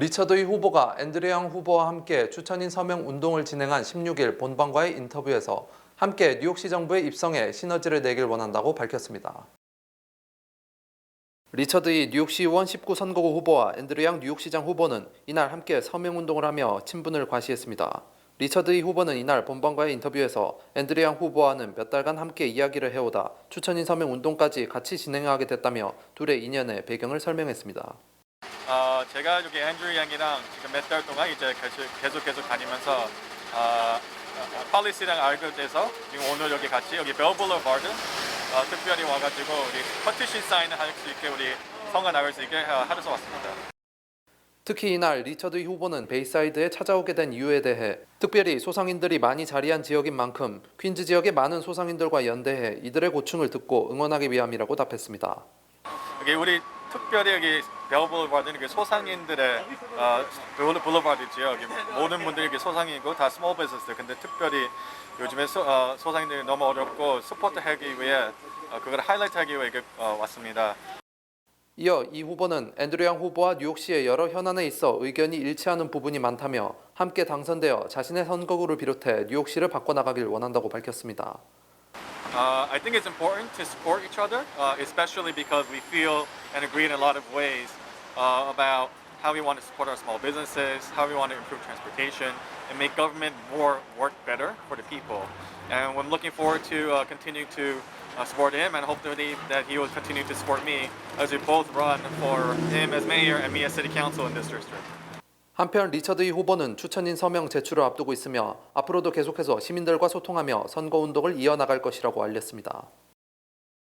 리처드 이 후보가 앤드레양 후보와 함께 추천인 서명 운동을 진행한 16일 본방과의 인터뷰에서 함께 뉴욕시 정부에 입성해 시너지를 내길 원한다고 밝혔습니다. 리처드 이 뉴욕시 의원 19 선거구 후보와 앤드레양 뉴욕시장 후보는 이날 함께 서명 운동을 하며 친분을 과시했습니다. 리처드 이 후보는 이날 본방과의 인터뷰에서 앤드레양 후보와는 몇 달간 함께 이야기를 해오다 추천인 서명 운동까지 같이 진행하게 됐다며 둘의 인연의 배경을 설명했습니다. 어, 제가 여기 앤드류 양이랑 지금 몇 달 동안 이제 계속 계속, 계속 다니면서 어, 어, 폴리시랑 알게 돼서 지금 오늘 여기 같이 여기 벨블러 바드 어, 특별히 와가지고 우리 퍼티션 사인을 할 수 있게 우리 성과 나갈 수 있게 어, 하려서 왔습니다. 특히 이날 리처드 이 후보는 베이사이드에 찾아오게 된 이유에 대해 특별히 소상인들이 많이 자리한 지역인 만큼 퀸즈 지역의 많은 소상인들과 연대해 이들의 고충을 듣고 응원하기 위함이라고 답했습니다. 여기 우리 특별히 여기 벨블러 바드는 여기 소상인들의 어, 블루- 블루바드지요. 여기 모든 분들이 여기 소상인이고 다 스몰 비즈니스. 근데 특별히 요즘에 소, 어, 소상인들이 너무 어렵고 서포트 하기 위해 어, 그걸 하이라이트 하기 위해 여기 어, 왔습니다. 이어 이 후보는 앤드류양 후보와 뉴욕시의 여러 현안에 있어 의견이 일치하는 부분이 많다며 함께 당선되어 자신의 선거구를 비롯해 뉴욕시를 바꿔나가길 원한다고 밝혔습니다. Uh, I think it's important to support each other, uh, especially because we feel and agree in a lot of ways uh, about how we want to support our small businesses, how we want to improve transportation, and make government more work better for the people. And I'm looking forward to uh, continue to uh, support him and hopefully that he will continue to support me as we both run for him as mayor and me as city council in this district. 한편 리처드 이 후보는 추천인 서명 제출을 앞두고 있으며 앞으로도 계속해서 시민들과 소통하며 선거 운동을 이어나갈 것이라고 알렸습니다.